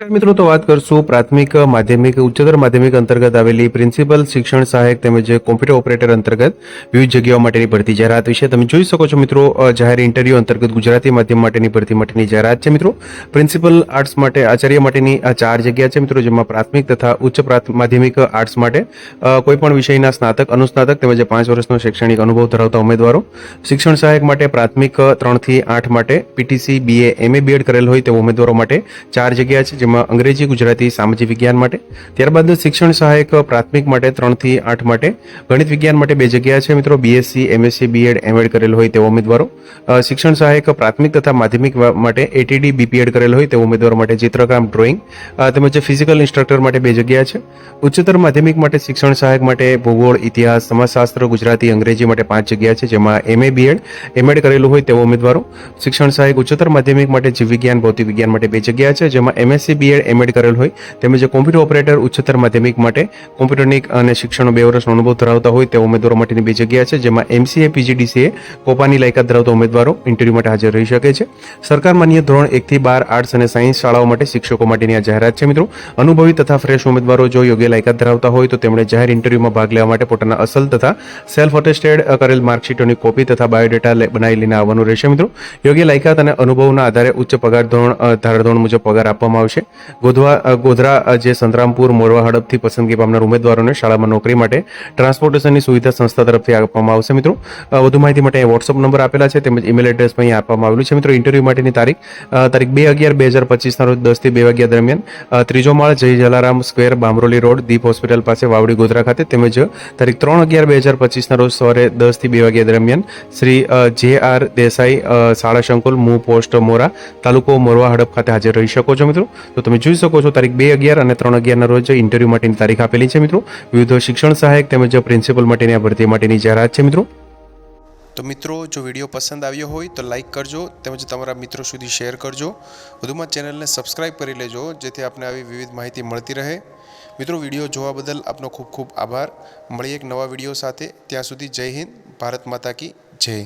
મિત્રો, તો વાત કરશું પ્રાથમિક, માધ્યમિક, ઉચ્ચતર માધ્યમિક અંતર્ગત આવેલી પ્રિન્સિપલ શિક્ષણ સહાયક તેમજ કોમ્પ્યુટર ઓપરેટર અંતર્ગત વિવિધ જગ્યાઓ માટેની ભરતી જાહેરાત વિશે તમે જોઈ શકો છો મિત્રો જાહેર ઇન્ટરવ્યુ અંતર્ગત ગુજરાતી માધ્યમ માટેની ભરતી માટેની જાહેરાત છે મિત્રો. પ્રિન્સિપલ આર્ટ્સ માટે આચાર્ય માટેની આ ચાર જગ્યા છે મિત્રો, જેમાં પ્રાથમિક તથા ઉચ્ચ માધ્યમિક આર્ટ્સ માટે કોઈપણ વિષયના સ્નાતક, અનુસ્નાતક તેમજ પાંચ વર્ષનો શૈક્ષણિક અનુભવ ધરાવતા ઉમેદવારો. શિક્ષણ સહાયક માટે પ્રાથમિક ત્રણથી આઠ માટે પીટીસી, બીએ, એમએ, બીએડ કરેલ હોય તેવા ઉમેદવારો માટે ચાર જગ્યા છે જેમાં અંગ્રેજી, ગુજરાતી, સામાજિક વિજ્ઞાન માટે. ત્યારબાદ શિક્ષણ સહાયક, પ્રાથમિક માટે ત્રણથી આઠ માટે. ગણિત વિજ્ઞાન માટે બે જગ્યા છે મિત્રો. બીએસસી એમએસસી બીએડ એમએડ કરેલ હોય તેવા ઉમેદવારો. શિક્ષણ સહાયક, પ્રાથમિક તથા માધ્યમિક માટે એટીડી બીપીએડ કરેલ હોય તેવા ઉમેદવારો માટે ચિત્રકામ ડ્રોઈંગ તેમજ ફિઝિકલ ઇન્સ્ટ્રક્ટર માટે બે જગ્યા છે. ઉચ્ચતર માધ્યમિક માટે શિક્ષણ સહાયક માટે ભૂગોળ, ઇતિહાસ, સમાજશાસ્ત્ર, ગુજરાતી, અંગ્રેજી માટે પાંચ જગ્યા છે, જેમાં એમએ બીએડ એમએડ કરેલું હોય તેવા ઉમેદવારો. શિક્ષણ સહાયક ઉચ્ચતર માધ્યમિક માટે જીવ વિજ્ઞાન ભૌતિક વિજ્ઞાન માટે બે જગ્યા છે, જેમાં એમએસસી બીએડ એમએડ કરેલ હોય, તેમજ કોમ્પ્યુટર ઓપરેટર ઉચ્ચતર માધ્યમિક માટે કોમ્પ્યુટરની અને શિક્ષણનો બે વર્ષનો અનુભવ ધરાવતા હોય તેવા ઉમેદવારો માટેની બે જગ્યા છે, જેમાં એમસીએ પીજીડીસીએ કોપાની લાયકાત ધરાવતા ઉમેદવારો ઇન્ટરવ્યુ માટે હાજર રહી શકે છે. સરકાર માન્ય ધોરણ એકથી બાર આર્ટ્સ અને સાયન્સ શાળાઓ માટે શિક્ષકો માટેની આ જાહેરાત છે, મિત્રો. અનુભવી તથા ફ્રેશ ઉમેદવારો જો યોગ્ય લાયકાત ધરાવતા હોય, તો તેમણે જાહેર ઇન્ટરવ્યુમાં ભાગ લેવા માટે પોતાના અસલ તથા સેલ્ફ અટેસ્ટેડ કરેલ માર્કશીટોની કોપી તથા બાયોડેટા બનાવી લઈને આવવાનું રહેશે, મિત્રો. યોગ્ય લાયકાત અને અનુભવના આધારે ઉચ્ચ પગાર ધોરણ ધારાધોરણ મુજબ પગાર આપવામાં આવશે. ગોધવા ગોધરા જે સંતરામપુર, મોરવા, હડપથી પસંદગી પામનાર ઉમેદવારોને શાળામાં નોકરી માટે ટ્રાન્સપોર્ટેશનની સુવિધા સંસ્થા તરફથી આપવામાં આવશે. મિત્રો વધુ માહિતી માટે વોટ્સઅપ નંબર આપેલા છે, તેમજ ઈમેલ એડ્રેસ પણ અહીં આપવામાં આવેલું છે. મિત્રો, ઇન્ટરવ્યૂ માટેની તારીખ તારીખ બે અગિયાર બે હજાર પચીસના રોજ દસથી બે વાગ્યા દરમિયાન ત્રીજો માળ Jay Jalaram square, Bamroli road, Deep hospital પાસે, વાવડી, ગોધરા ખાતે, તેમજ તારીખ ત્રણ અગિયાર બે હજાર પચીસના રોજ સવારે દસથી બે વાગ્યા દરમિયાન, શ્રી જે આર દેસાઈ શાળા સંકુલ, મૂ, પોસ્ટ, મોરા તાલુકો, મોરવા, હડપ ખાતે હાજર રહી શકો છો. મિત્રો તો તમે જોઈ શકો છો, તારીખ બે અગિયાર અને ત્રણ અગિયારના રોજ ઇન્ટરવ્યૂ માટેની તારીખ આપેલી છે મિત્રો. વિવિધ શિક્ષણ સહાયક તેમજ પ્રિન્સિપલ માટેની આ ભરતી માટેની જાહેરાત છે મિત્રો. તો મિત્રો, જો વીડિયો પસંદ આવ્યો હોય તો લાઇક કરજો તેમજ તમારા મિત્રો સુધી શેર કરજો. વધુમાં ચેનલને સબસ્ક્રાઇબ કરી લેજો, જેથી આપને આવી વિવિધ માહિતી મળતી રહે. મિત્રો, વીડિયો જોવા બદલ આપનો ખૂબ ખૂબ આભાર. મળીએ એક નવા વીડિયો સાથે. ત્યાં સુધી જય હિન્દ, ભારત માતા કી જય.